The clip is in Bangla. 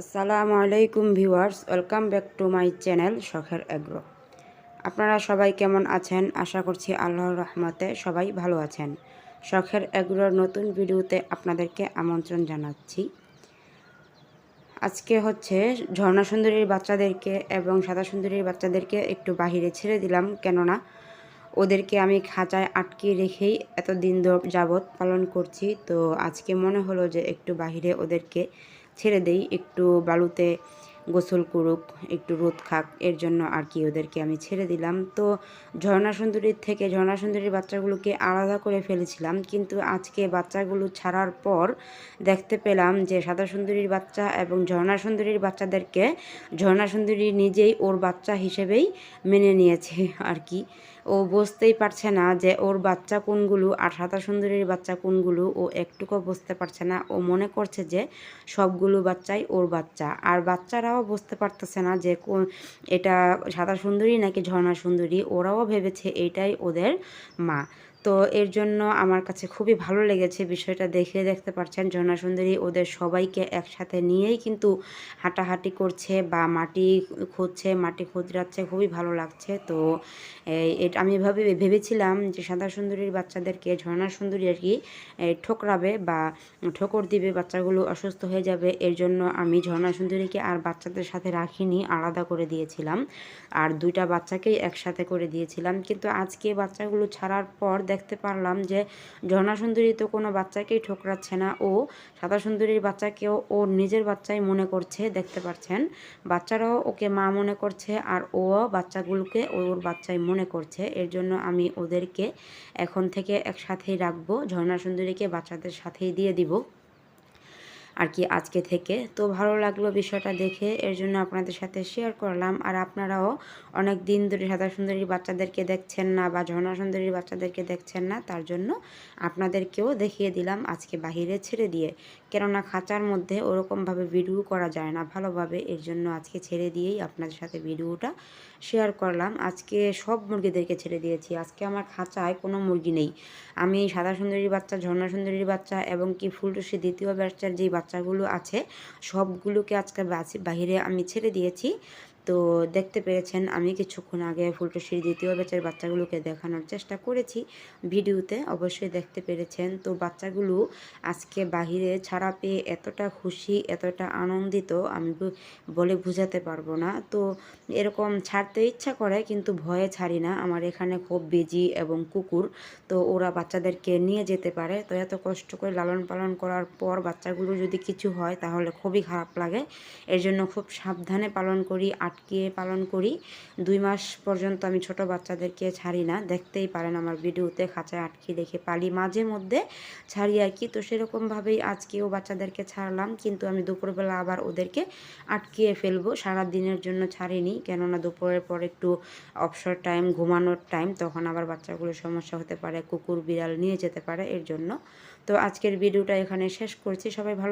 আসসালামু আলাইকুম viewers, welcome back to my channel শখের এগ্রো। আপনারা সবাই কেমন আছেন? আশা করছি আল্লাহর রহমতে সবাই ভালো আছেন। শখের এগ্রোর নতুন ভিডিওতে আপনাদেরকে আমন্ত্রণ জানাচ্ছি। আজকে হচ্ছে ঝর্ণা সুন্দরীর বাচ্চাদেরকে এবং সাদা সুন্দরীর বাচ্চাদেরকে একটু বাহিরে ছেড়ে দিলাম, কেননা ওদেরকে আমি খাঁচায় আটকে রেখেই এতদিন যাবৎ পালন করছি। তো আজকে মনে হলো যে একটু বাহিরে ওদেরকে ছেড়ে দেই, একটু বালুতে গোসল করুক, একটু রোদ খাক, এর জন্য আর কি ওদেরকে আমি ছেড়ে দিলাম। তো ঝর্ণা সুন্দরীর থেকে ঝর্ণা সুন্দরীর বাচ্চাগুলোকে আলাদা করে ফেলেছিলাম, কিন্তু আজকে বাচ্চাগুলো ছাড়ার পর দেখতে পেলাম যে সাদা সুন্দরীর বাচ্চা এবং ঝর্ণা সুন্দরীর বাচ্চাদেরকে ঝর্ণা সুন্দরী নিজেই ওর বাচ্চা হিসেবেই মেনে নিয়েছে আর কি। ও বুঝতেই পারছে না যে ওর বাচ্চা কোনগুলো আর সাদা সুন্দরীর বাচ্চা কোনগুলো ও একটুকু বুঝতে পারছে না। ও মনে করছে যে সবগুলো বাচ্চাই ওর বাচ্চা। আর বাচ্চারাও বুঝতে পারতেছে না যে কোন এটা সাদা সুন্দরী নাকি ঝর্ণা সুন্দরী। ওরাও ভেবেছে এটাই ওদের মা। তো এর জন্য আমার কাছে খুবই ভালো লেগেছে বিষয়টা দেখে দেখতে পাচ্ছেন ঝর্ণা সুন্দরী ওদের সবাইকে একসাথে নিয়েই কিন্তু হাঁটাহাঁটি করছে বা মাটি খুঁজছে, মাটি খুঁজরাচ্ছে, খুবই ভালো লাগছে। তো এটা, আমি এভাবে ভেবেছিলাম যে সাদা সুন্দরীর বাচ্চাদেরকে ঝর্ণা সুন্দরী আর কি ঠোকরাবে বা ঠোকর দিবে, বাচ্চাগুলো অসুস্থ হয়ে যাবে। এর জন্য আমি ঝর্ণা সুন্দরীকে আর বাচ্চাদের সাথে রাখিনি, আলাদা করে দিয়েছিলাম। আর দুইটা বাচ্চাকেই একসাথে করে দিয়েছিলাম। কিন্তু আজকে বাচ্চাগুলো ছাড়ার পর দেখতে পারলাম যে ঝর্ণা সুন্দরী তো কোনো বাচ্চাকেই ঠোকরাচ্ছে না। ও সাদা সুন্দরীর বাচ্চাকেও ও নিজের বাচ্চাই মনে করছে, দেখতে পাচ্ছেন বাচ্চারাও ওকে মা মনে করছে আর ও বাচ্চাগুলোকে ওর বাচ্চাই মনে করছে। এর জন্য আমি ওদেরকে এখন থেকে একসাথেই রাখব। ঝর্ণা সুন্দরীকে বাচ্চাদের সাথেই দিয়ে দিব। আর কি আজকে থেকে। তো ভালো লাগল বিষয়টা দেখে, এর জন্য আপনাদের সাথে শেয়ার করলাম। আর আপনারাও অনেক দিন ধরে সাদা সুন্দরী বাচ্চাদেরকে দেখছেন না বা ঝর্ণা সুন্দরী বাচ্চাদেরকে দেখছেন না, তার জন্য আপনাদেরকেও দেখিয়ে দিলাম আজকে বাহিরে ছেড়ে দিয়ে। কেননা খাঁচার মধ্যে ওরকমভাবে ভিডিও করা যায় না ভালোভাবে, এর জন্য আজকে ছেড়ে দিয়েই আপনাদের সাথে ভিডিওটা শেয়ার করলাম। আজকে সব মুরগিদেরকে ছেড়ে দিয়েছি। আজকে আমার খাঁচায় কোনো মুরগি নেই। আমি সাদা সুন্দরীর বাচ্চা, ঝর্ণা সুন্দরীর বাচ্চা এবং কি ফুলটুসি দ্বিতীয় বাচ্চার যেই বাচ্চাগুলো আছে সবগুলোকে আজকে বাহিরে আমি ছেড়ে দিয়েছি। তো দেখতে পেরেছেন, আমি কিছুক্ষণ আগে ফুলটুসির দ্বিতীয় ব্যাচের বাচ্চাগুলোকে দেখানোর চেষ্টা করেছি ভিডিওতে, অবশ্যই দেখতে পেরেছেন। তো বাচ্চাগুলো আজকে বাহিরে ছাড়া পেয়ে এতটা খুশি, এতটা আনন্দিত, আমি বলে বুঝাতে পারব না। তো এরকম ছাড়তে ইচ্ছা করে, কিন্তু ভয়ে ছাড়ি না। আমার এখানে খুব বেজি এবং কুকুর, তো ওরা বাচ্চাদেরকে নিয়ে যেতে পারে। তো এত কষ্ট করে লালন পালন করার পর বাচ্চাগুলো যদি কিছু হয়, তাহলে খুবই খারাপ লাগে। এর জন্য খুব সাবধানে পালন করি আটকিয়ে পালন করি। দুই মাস পর্যন্ত আমি ছোট বাচ্চাদেরকে ছাড়ি না। দেখতেই পারেন আমার ভিডিওতে খাঁচায় আটকে রেখে পালি। মাঝে মধ্যে ছাড়ি আর কি। তো সেরকমভাবেই আজকেও বাচ্চাদেরকে ছাড়লাম। কিন্তু আমি দুপুরবেলা আবার ওদেরকে আটকিয়ে ফেলব। সারা দিনের জন্য ছাড়িনি। কেননা দুপুরের পর একটু অবসর টাইম, ঘুমানোর টাইম, তখন আবার বাচ্চাগুলোর সমস্যা হতে পারে, কুকুর বিড়াল নিয়ে যেতে পারে, এর জন্য। তো আজকের ভিডিওটা এখানে শেষ করছি। সবাই ভালো